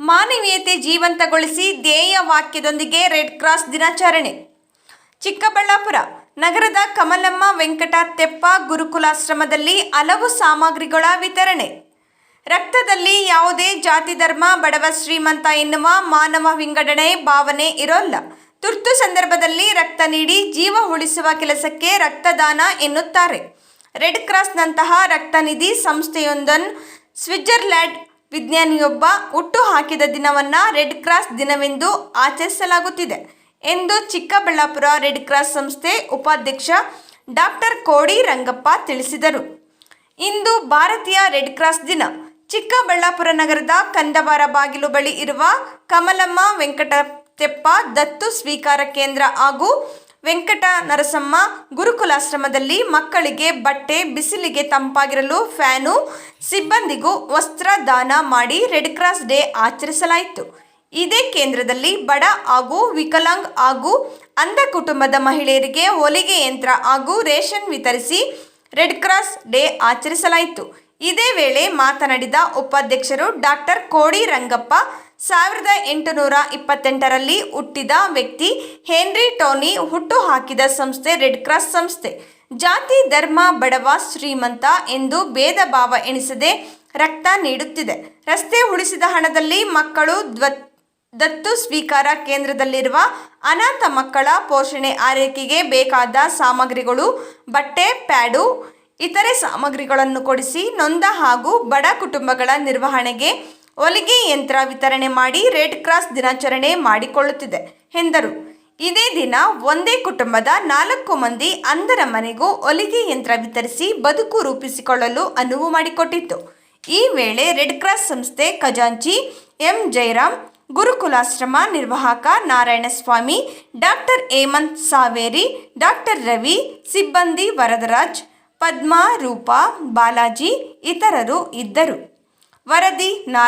ಮಾನವೀಯತೆ ಜೀವಂತಗೊಳಿಸಿ ಧ್ಯೇಯ ವಾಕ್ಯದೊಂದಿಗೆ red cross ದಿನಾಚರಣೆ. ಚಿಕ್ಕಬಳ್ಳಾಪುರ ನಗರದ ಕಮಲಮ್ಮ ವೆಂಕಟ ತೆಪ್ಪ ಗುರುಕುಲಾಶ್ರಮದಲ್ಲಿ ಹಲವು ಸಾಮಗ್ರಿಗಳ ವಿತರಣೆ. ರಕ್ತದಲ್ಲಿ ಯಾವುದೇ ಜಾತಿ ಧರ್ಮ, ಬಡವ ಶ್ರೀಮಂತ ಎನ್ನುವ ಮಾನವ ವಿಂಗಡಣೆ ಭಾವನೆ ಇರೋಲ್ಲ. ತುರ್ತು ಸಂದರ್ಭದಲ್ಲಿ ರಕ್ತ ನೀಡಿ ಜೀವ ಉಳಿಸುವ ಕೆಲಸಕ್ಕೆ ರಕ್ತದಾನ ಎನ್ನುತ್ತಾರೆ. ರೆಡ್ ಕ್ರಾಸ್ನಂತಹ ರಕ್ತನಿಧಿ ಸಂಸ್ಥೆಯೊಂದನ್ನು ಸ್ವಿಟ್ಜರ್ಲ್ಯಾಂಡ್ ವಿಜ್ಞಾನಿಯೊಬ್ಬ ಹುಟ್ಟು ಹಾಕಿದ ದಿನವನ್ನು ರೆಡ್ ಕ್ರಾಸ್ ದಿನವೆಂದು ಆಚರಿಸಲಾಗುತ್ತಿದೆ ಎಂದು ಚಿಕ್ಕಬಳ್ಳಾಪುರ ರೆಡ್ ಕ್ರಾಸ್ ಸಂಸ್ಥೆ ಉಪಾಧ್ಯಕ್ಷ ಡಾಕ್ಟರ್ ಕೋಡಿ ರಂಗಪ್ಪ ತಿಳಿಸಿದರು. ಇಂದು ಭಾರತೀಯ ರೆಡ್ ಕ್ರಾಸ್ ದಿನ. ಚಿಕ್ಕಬಳ್ಳಾಪುರ ನಗರದ ಕಂದವಾರ ಬಾಗಿಲು ಬಳಿ ಇರುವ ಕಮಲಮ್ಮ ವೆಂಕಟತೆಪ್ಪ ದತ್ತು ಸ್ವೀಕಾರ ಕೇಂದ್ರ ಹಾಗೂ ವೆಂಕಟ ನರಸಮ್ಮ ಗುರುಕುಲಾಶ್ರಮದಲ್ಲಿ ಮಕ್ಕಳಿಗೆ ಬಟ್ಟೆ, ಬಿಸಿಲಿಗೆ ತಂಪಾಗಿರಲು ಫ್ಯಾನು, ಸಿಬ್ಬಂದಿಗೂ ವಸ್ತ್ರ ದಾನ ಮಾಡಿ ರೆಡ್ ಕ್ರಾಸ್ ಡೇ ಆಚರಿಸಲಾಯಿತು. ಇದೇ ಕೇಂದ್ರದಲ್ಲಿ ಬಡ ಹಾಗೂ ವಿಕಲಾಂಗ್ ಹಾಗೂ ಅಂಧ ಕುಟುಂಬದ ಮಹಿಳೆಯರಿಗೆ ಹೊಲಿಗೆ ಯಂತ್ರ ಹಾಗೂ ರೇಷನ್ ವಿತರಿಸಿ ರೆಡ್ ಕ್ರಾಸ್ ಡೇ ಆಚರಿಸಲಾಯಿತು. ಇದೇ ವೇಳೆ ಮಾತನಾಡಿದ ಉಪಾಧ್ಯಕ್ಷರು ಡಾಕ್ಟರ್ ಕೋಡಿ ರಂಗಪ್ಪ ಸಾವಿರದ ಎಂಟುನೂರ ಇಪ್ಪತ್ತೆಂಟರಲ್ಲಿ ಹುಟ್ಟಿದ ವ್ಯಕ್ತಿ ಹೆನ್ರಿ ಟೋನಿ ಹುಟ್ಟು ಹಾಕಿದ ಸಂಸ್ಥೆ ರೆಡ್ ಕ್ರಾಸ್ ಸಂಸ್ಥೆ. ಜಾತಿ, ಧರ್ಮ, ಬಡವ, ಶ್ರೀಮಂತ ಎಂದು ಭೇದ ಭಾವ ಎಣಿಸದೆ ರಕ್ತ ನೀಡುತ್ತಿದೆ. ರಸ್ತೆ ಉಳಿಸಿದ ಹಣದಲ್ಲಿ ಮಕ್ಕಳು ದ್ವ, ದತ್ತು ಸ್ವೀಕಾರ ಕೇಂದ್ರದಲ್ಲಿರುವ ಅನಾಥ ಮಕ್ಕಳ ಪೋಷಣೆ ಆರೈಕೆಗೆ ಬೇಕಾದ ಸಾಮಗ್ರಿಗಳು, ಬಟ್ಟೆ, ಪ್ಯಾಡು, ಇತರೆ ಸಾಮಗ್ರಿಗಳನ್ನು ಕೊಡಿಸಿ ನೊಂದ ಹಾಗೂ ಬಡ ಕುಟುಂಬಗಳ ನಿರ್ವಹಣೆಗೆ ಹೊಲಿಗೆ ಯಂತ್ರ ವಿತರಣೆ ಮಾಡಿ ರೆಡ್ ಕ್ರಾಸ್ ದಿನಾಚರಣೆ ಮಾಡಿಕೊಳ್ಳುತ್ತಿದೆ, ಎಂದರು. ಇದೇ ದಿನ ಒಂದೇ ಕುಟುಂಬದ ನಾಲ್ಕು ಮಂದಿ ಅಂಧರ ಮನೆಗೂ ಹೊಲಿಗೆ ಯಂತ್ರ ವಿತರಿಸಿ ಬದುಕು ರೂಪಿಸಿಕೊಳ್ಳಲು ಅನುವು ಮಾಡಿಕೊಟ್ಟಿತ್ತು. ಈ ವೇಳೆ ರೆಡ್ ಕ್ರಾಸ್ ಸಂಸ್ಥೆ ಖಜಾಂಚಿ, ಎಂ. ಜಯರಾಮ್ ಗುರುಕುಲಾಶ್ರಮ ನಿರ್ವಾಹಕ ನಾರಾಯಣಸ್ವಾಮಿ, ಡಾಕ್ಟರ್ ಹೇಮಂತ್ ಸಾವೇರಿ, ಡಾಕ್ಟರ್ ರವಿ, ಸಿಬ್ಬಂದಿ ವರದರಾಜ್, ಪದ್ಮಾ ರೂಪಾ, ಬಾಲಾಜಿ ಇತರರು ಇದ್ದರು. ವರದಿ ನಾ